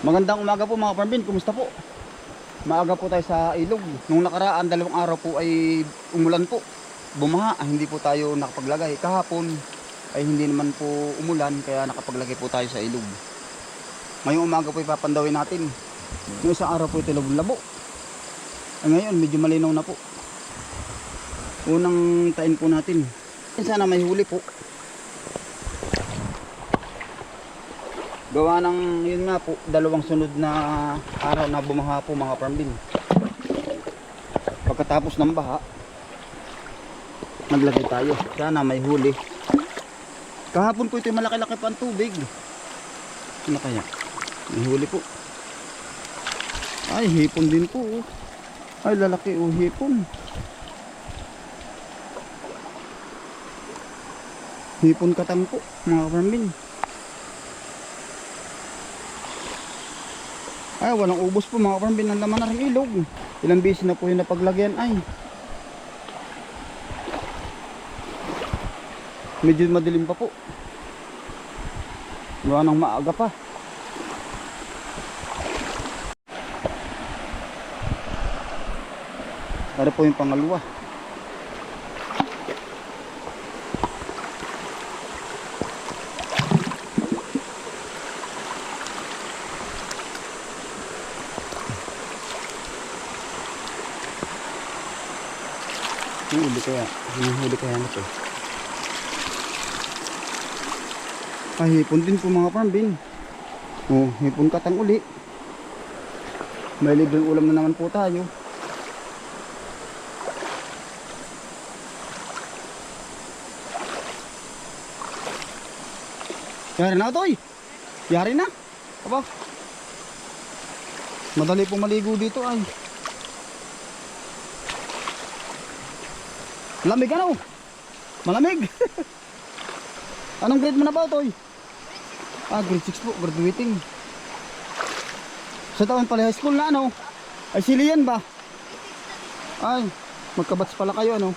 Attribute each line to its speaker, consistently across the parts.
Speaker 1: Magandang umaga po mga farmbin, kumusta po? Maaga po tayo sa ilog. Nung nakaraan, dalawang araw po ay umulan po. Bumaha, ah, hindi po tayo nakapaglagay. Kahapon ay hindi naman po umulan, kaya nakapaglagay po tayo sa ilog. Ngayong umaga po ipapandawin natin. Yung isang araw po ito labo. Ay ngayon, medyo malinaw na po. Unang tain po natin. Sana may huli po. Gawa ng yun nga po, dalawang sunod na araw na bumaha po mga farmbin. Pagkatapos ng baha, naglagay tayo. Sana may huli. Kahapon po ito yung malaki-laki pa ang tubig. Ano kaya? May huli po. Ay, hipon din po. oh. Ay, lalaki o hipon. Hipon katang po, mga farmbin. Ay, walang ubos po mga farm. Binalaman na rin ilog. Ilang beses na po yung napaglagyan ay. Medyo madilim pa po. Gawa ng maaga pa. Para po yung pangalawa. Yung huli kaya, yung huli kaya na to. Ah, hipon din po mga farm bin. Oh, hipon katang uli. May libreng ulam na naman po tayo. Yari na to Yari na. Aba. Madali pong maligo dito ay. Lamig ano? Malamig. Anong grade mo na ba, Toy? Ah, grade 6 po, graduating. Sa taon pala high school na ano? Ay siliyan ba? Ay, magkabats pala kayo ano?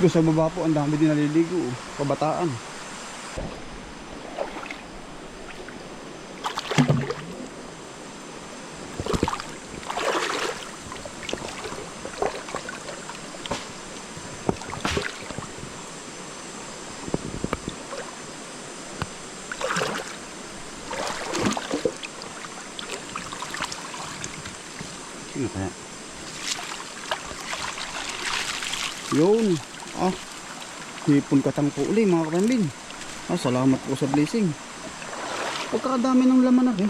Speaker 1: Doon sa baba po, ang dami din naliligo. oh. Kabataan. Ano kaya? Yun. Ah. Hipon katang po uli mga kapambin. Ah, salamat po sa blessing. Pagkakadami ng laman na rin.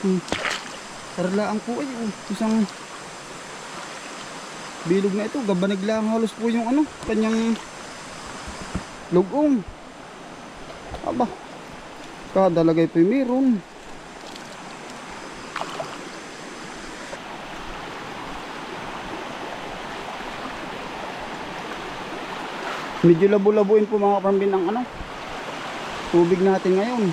Speaker 1: Hmm. Karlaan po ay oh, isang bilog na ito. Gabanig lang halos po yung ano, kanyang lugong. Aba. Kadalagay po meron. Medyo labo-labuin po mga kapambin ang ano, tubig natin ngayon.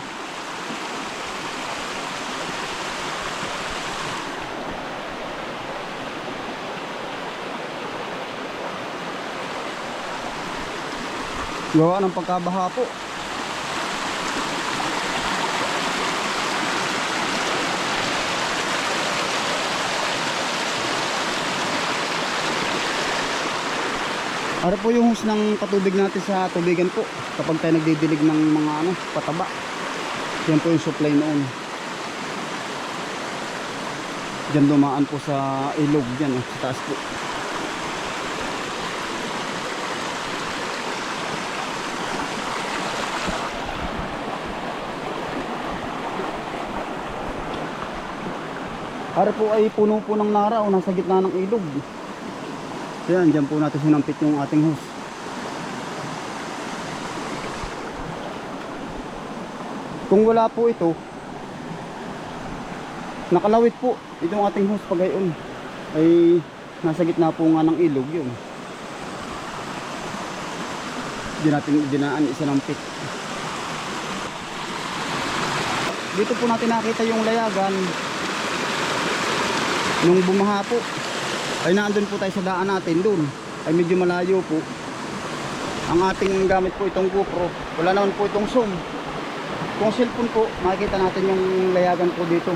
Speaker 1: Gawa ng pagkabaha po. Ano po yung hose ng patubig natin sa tubigan po kapag tayo nagdidilig ng mga ano, pataba. Yan po yung supply noon. Diyan dumaan po sa ilog dyan, oh, sa taas po. Para po ay puno po ng nara o nasa gitna ng ilog. Yan, dyan po natin sinampit yung ating hose. Kung wala po ito, nakalawit po itong ating hose pagayon ay nasa gitna po nga ng ilog yun. Di natin dinaan isa ng pit. Dito po natin nakita yung layagan nung bumaha po ay naandun po tayo sa daan natin doon ay medyo malayo po. Ang ating gamit po itong GoPro wala naman po itong zoom. Kung cellphone po makikita natin yung layagan po dito.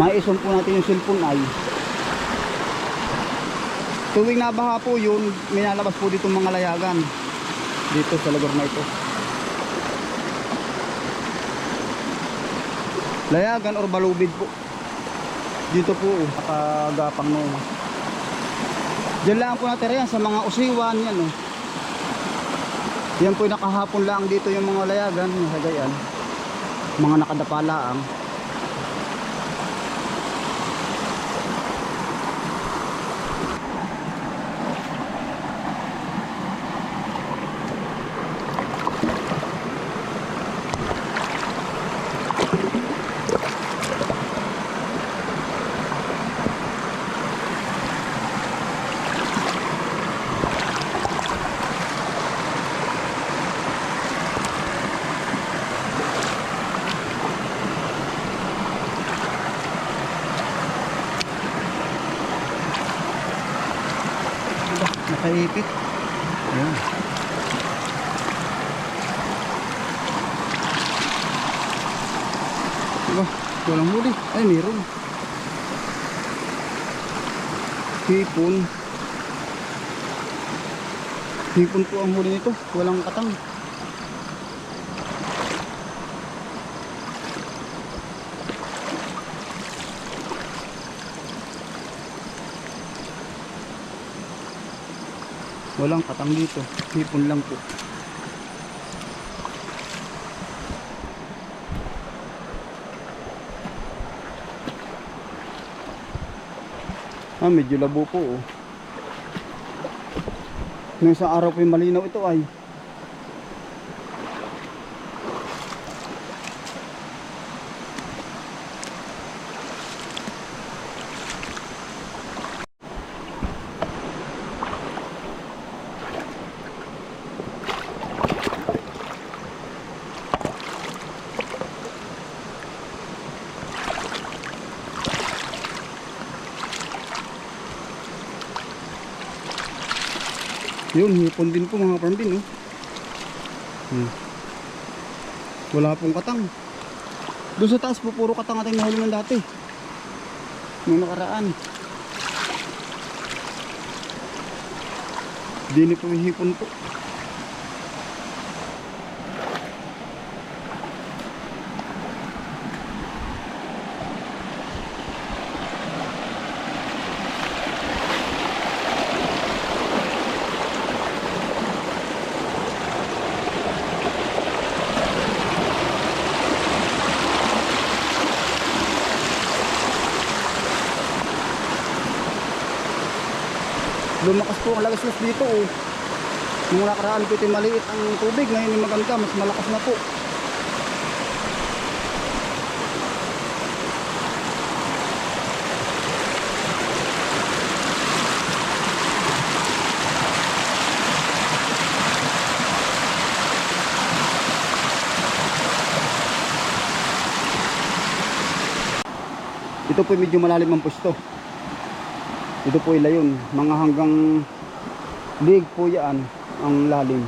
Speaker 1: Mai-zoom po natin yung cellphone ay. Tuwing nabaha po yun may po dito mga layagan. Dito sa lugar na ito. Layagan or balubid po dito po oh, nakagapang no Diyan lang po natira yan sa mga usiwan yan oh. Yan po nakahapon lang dito yung mga layagan, yung hagayan. Mga nakadapa laang. Nakaipit. Ayan. Diba? Walang huli. Ay, meron. Hipon. Hipon po ang huli nito. Walang katang. Walang katang dito. Hipon lang po. Medyo labo po oh. Nung sa araw po yung malinaw ito ay Yun, hipon din po mga parmbin, no? Hmm. Wala pong katang. Doon sa taas po, puro katang ating nahuli ng dati. Nung nakaraan. Dini po hipon po. Lumakas po ang lagas dito oh. Nung nakaraan po ito maliit ang tubig, ngayon yung maganda, mas malakas na po. Ito po medyo malalim ang pwesto. Ito po ilayon, mga hanggang lig po yan ang lalim.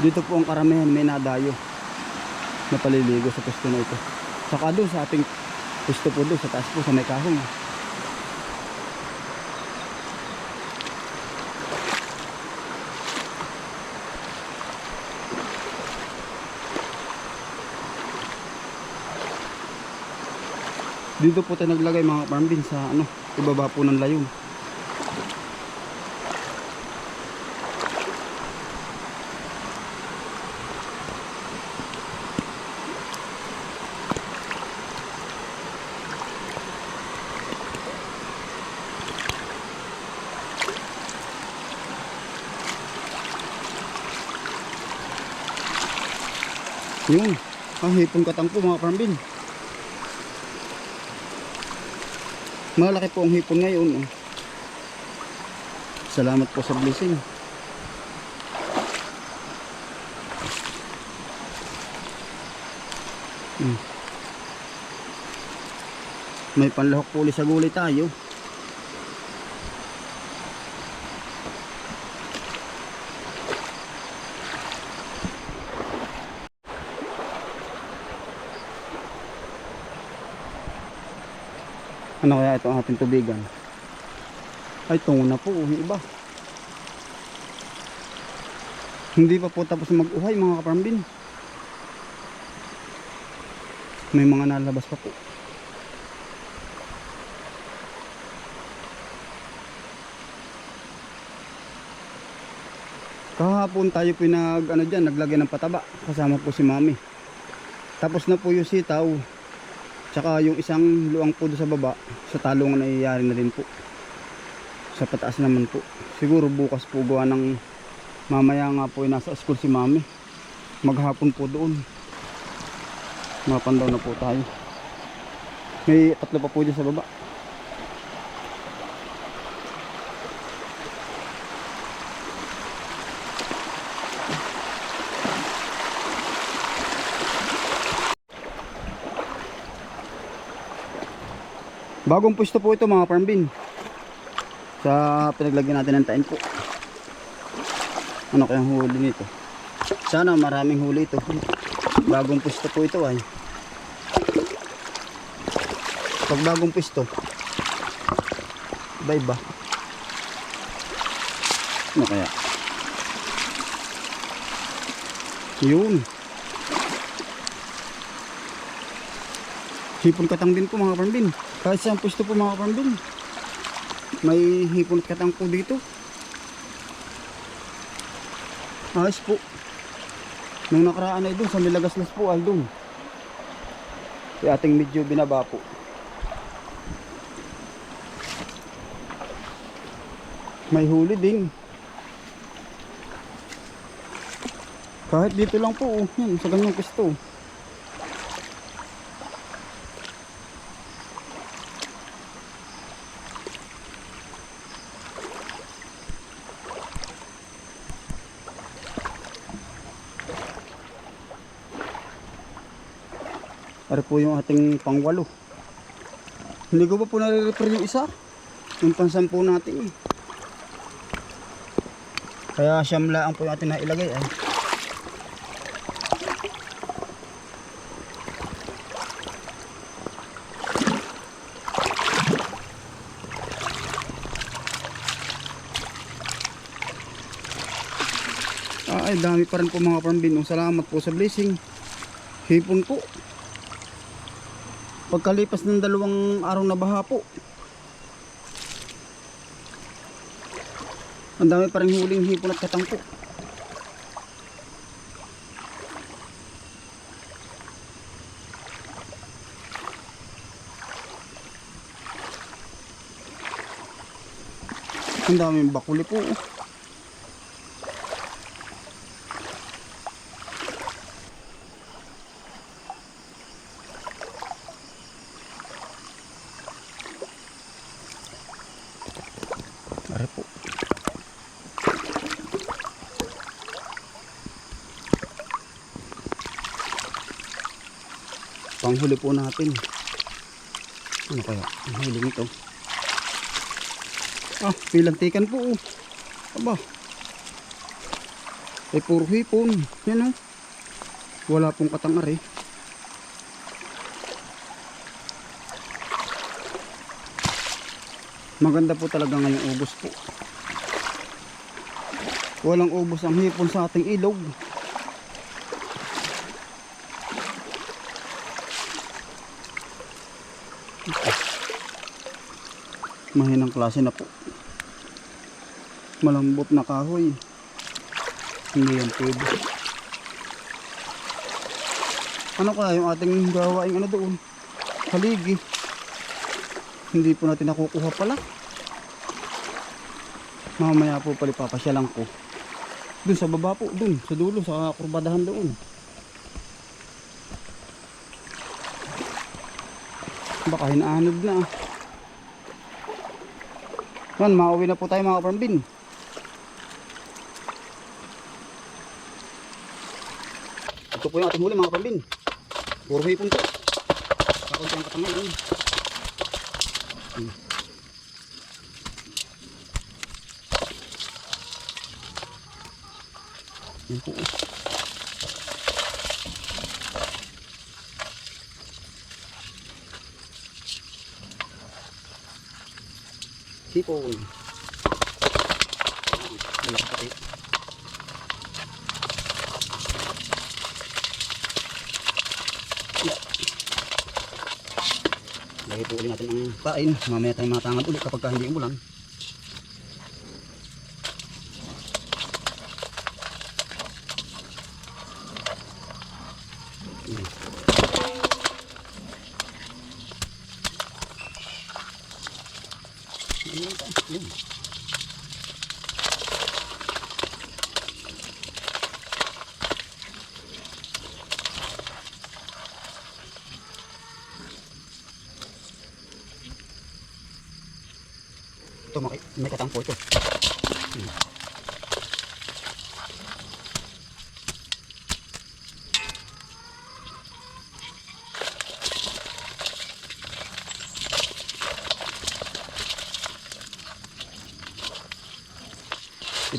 Speaker 1: Dito po ang karamihan may nadayo na paliligo sa pwesto na ito. Saka doon sa ating pwesto po doon sa taas po sa may kahong. Dito po tayo naglagay mga farm bin sa ano, ibaba po ng layon. Yung, ah, hipong katang po mga farm bin. malaki po ang hipon ngayon oh. salamat po sa blessing hmm. may panlahok po ulit sa gulay tayo Ano kaya ito ang ating tubigan? Ay, tungo na po. Yung iba. Hindi pa po tapos mag-uhay mga kaparambin. May mga nalabas pa po. Kahapon tayo pinag ano diyan, naglagay ng pataba kasama po si Mami. Tapos na po yung sitaw. Tsaka yung isang luang po sa baba, sa talungan ay nangyayari na rin po. Sa pataas naman po. Siguro bukas po gawa ng mamaya nga po nasa school si Mami. Maghapon po doon. Mapandaw na po tayo. May tatlo pa po dyan sa baba. Bagong pwesto po ito mga farm bin. Sa pinaglagyan natin ng tain po. Ano kayang huli nito? Sana maraming huli ito. Bagong pwesto po ito ay. Pag bagong pwesto. Iba iba. Ano kaya? Yun. Hipon katang din po mga farm bin. Kahit saan pwesto po mga farm bin. May hipon at katang po dito. Ayos po. Nung nakaraan ay doon sa Milagaslas po ay doon. Yung ating medyo binaba po. May huli din. Kahit dito lang po, oh. Yan, sa ganyang pwesto. Para po yung ating pangwalo. Hindi ko pa po nare-refer yung isa. Yung pansampu natin eh. Kaya siyam lang po yung ating nailagay ay. Ah, ay dami pa rin po mga pambinong. Salamat po sa blessing. Hipon po. Pagkalipas ng dalawang araw na baha po. Ang dami pa rin huling hipon at katang po. Ang daming bakuli po. Panghuli po natin. Ano kaya? Ang huli nito. Ah, pilantikan po. oh. Aba. Ay puro hipon. Yan oh. Wala pong katangar eh. Maganda po talaga ngayong ubos po. Walang ubos ang hipon sa ating ilog. Mahinang klase na po. Malambot na kahoy. Hindi yan pwede. Ano kaya yung ating gawaing ano doon? Haligi. Hindi po natin nakukuha pala. Mamaya po pala papasya lang po. Doon sa baba po, doon, sa dulo, sa kurbadahan doon. Baka hinaanod na. Yan, mauwi na po tayo mga kapambin. Ito po yung ating huli mga kapambin. Puro hipon po. Kakunti ang katangay. Yun. Hmm. Yan po. Hipon. Malaki pati. Lagay po ulit natin ang kain. Mamaya tayo matangad ulit kapag ka hindi umulan. Yun. Ito may, may katang po ito. Hmm.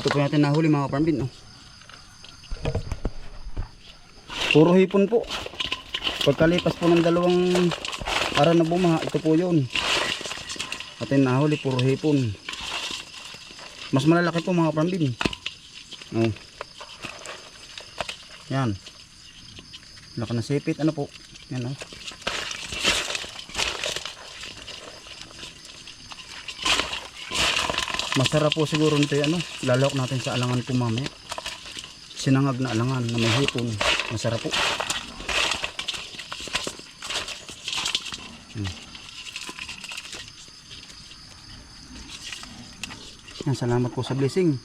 Speaker 1: Ito po natin nahuli mga farmbin. Oh. Puro hipon po. Pagkalipas po ng dalawang araw na bumaha, ito po yun. Atin nahuli, puro hipon. Mas malalaki po mga farmbin. Oh. Yan. Laki na sipit. Ano po? Yan oh. Masarap po siguro nito yung ano, lalawak natin sa alangan po mamaya. Sinangag na alangan na may hipon. Masarap po. Hmm. Yan, salamat po sa blessing.